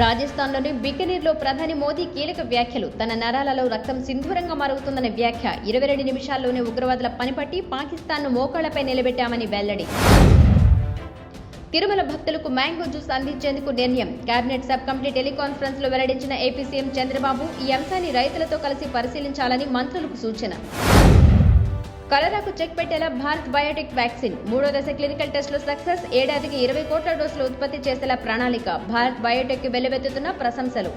రాజస్థాన్లోని బికనీర్లో ప్రధాని మోదీ కీలక వ్యాఖ్యలు. తన నరాలలో రక్తం సింధూరంగా మరుగుతుందన్న వ్యాఖ్య. ఇరవై రెండు నిమిషాల్లోనే ఉగ్రవాదుల పనిపట్టి పాకిస్తాన్ను మోకాళ్ళపై నిలబెట్టామని వెల్లడి. తిరుమల భక్తులకు మ్యాంగో జ్యూస్ అందించేందుకు నిర్ణయం. కేబినెట్ సబ్ కమిటీ టెలికాన్ఫరెన్స్లో వెల్లడించిన ఏపీ సీఎం చంద్రబాబు ఈ అంశాన్ని రైతులతో కలిసి పరిశీలించాలని మంత్రులకు సూచన. కలరాకు చెక్ పెట్టేలా భారత్ బయోటెక్ వ్యాక్సిన్. మూడో దశ క్లినికల్ టెస్టులో సక్సెస్. ఏడాదికి ఇరవై కోట్ల డోసులు ఉత్పత్తి చేసేలా ప్రణాళిక. భారత్ బయోటెక్ వెల్లువెత్తుతున్న ప్రశంసలు.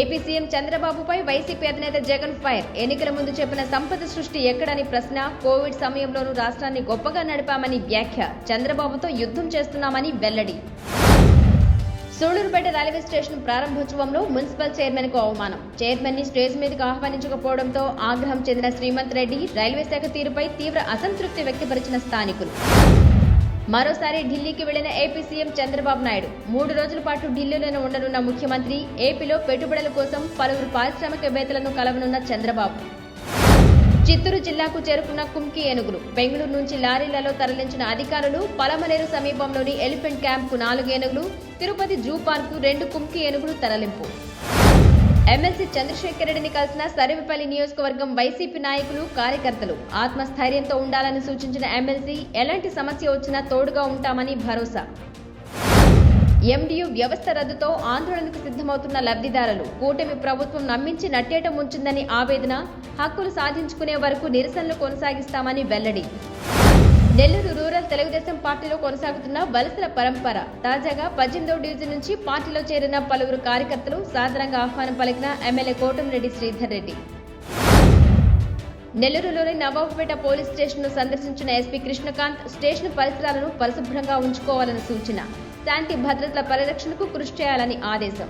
ఏపీ సీఎం చంద్రబాబుపై వైసీపీ అధినేత జగన్ ఫైర్. ఎన్నికల ముందు చెప్పిన సంపద సృష్టి ఎక్కడని ప్రశ్న. కోవిడ్ సమయంలోనూ రాష్ట్రాన్ని గొప్పగా నడిపామని వ్యాఖ్య. చంద్రబాబుతో యుద్ధం చేస్తున్నామని వెల్లడి. సూళ్ళూరుపేట రైల్వే స్టేషన్ ప్రారంభోత్సవంలో మున్సిపల్ చైర్మన్కు అవమానం. చైర్మన్ని స్టేజ్ మీదకు ఆహ్వానించకపోవడంతో ఆగ్రహం చెందిన శ్రీమంత్ రెడ్డి రైల్వే శాఖ తీరుపై తీవ్ర అసంతృప్తి వ్యక్తపరిచిన స్థానికులు. మరోసారి ఢిల్లీకి వెళ్ళిన ఏపీ సీఎం చంద్రబాబు నాయుడు. మూడు రోజుల పాటు ఢిల్లీలోనే ఉండనున్న ముఖ్యమంత్రి ఏపీలో పెట్టుబడుల కోసం పలువురు పారిశ్రామికవేత్తలను కలవనున్న చంద్రబాబు. చిత్తూరు జిల్లాకు చేరుకున్న కుంకి ఏనుగులు. బెంగళూరు నుంచి లారీలలో తరలించిన అధికారులు పలమనేరు సమీపంలోని ఎలిఫెంట్ క్యాంప్కు నాలుగు ఏనుగులు తిరుపతి జూ పార్క్ రెండు కుంకి ఏనుగులు తరలింపు. ఎమ్మెల్సీ చంద్రశేఖర్ రెడ్డిని కలిసిన సర్వేపల్లి నియోజకవర్గం వైసీపీ నాయకులు కార్యకర్తలు ఆత్మస్థైర్యంతో ఉండాలని సూచించిన ఎమ్మెల్సీ ఎలాంటి సమస్య వచ్చినా తోడుగా ఉంటామని భరోసా. ఎండియు వ్యవస్థ రద్దుతో ఆందోళనకు సిద్ధమవుతున్న లబ్ధిదారులు కూటమి ప్రభుత్వం నమ్మించి నట్టేట ముంచిందని ఆవేదన హక్కులు సాధించుకునే వరకు నిరసనలు కొనసాగిస్తామని వెల్లడి. నెల్లూరు రూరల్ తెలుగుదేశం పార్టీలో కొనసాగుతున్న వలసల పరంపర. తాజాగా పద్దెనిమిదో డివిజన్ నుంచి పార్టీలో చేరిన పలువురు కార్యకర్తలు సాధారణంగా ఆహ్వానం పలికిన ఎమ్మెల్యే కోటంరెడ్డి శ్రీధర్ రెడ్డి. నెల్లూరులోని నవాబుపేట పోలీస్ స్టేషన్ను సందర్శించిన ఎస్పీ కృష్ణకాంత్ స్టేషన్ పరిసరాలను పరిశుభ్రంగా ఉంచుకోవాలని సూచన. శాంతి భద్రతల పరిరక్షణకు కృషి చేయాలని ఆదేశం.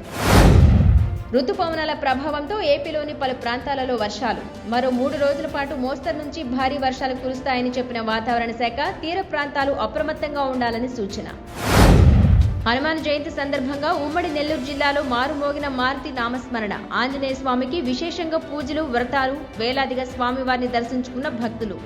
రుతుపవనాల ప్రభావంతో ఏపీలోని పలు ప్రాంతాలలో వర్షాలు. మరో మూడు రోజుల పాటు మోస్తరు నుంచి భారీ వర్షాలు కురుస్తాయని చెప్పిన వాతావరణ శాఖ తీర ప్రాంతాలు అప్రమత్తంగా ఉండాలని సూచన. హనుమాన్ జయంతి సందర్భంగా ఉమ్మడి నెల్లూరు జిల్లాలో మారుమోగిన మారుతి నామస్మరణ. ఆంజనేయ స్వామికి విశేషంగా పూజలు వ్రతాలు వేలాదిగా స్వామివారిని దర్శించుకున్న భక్తులు.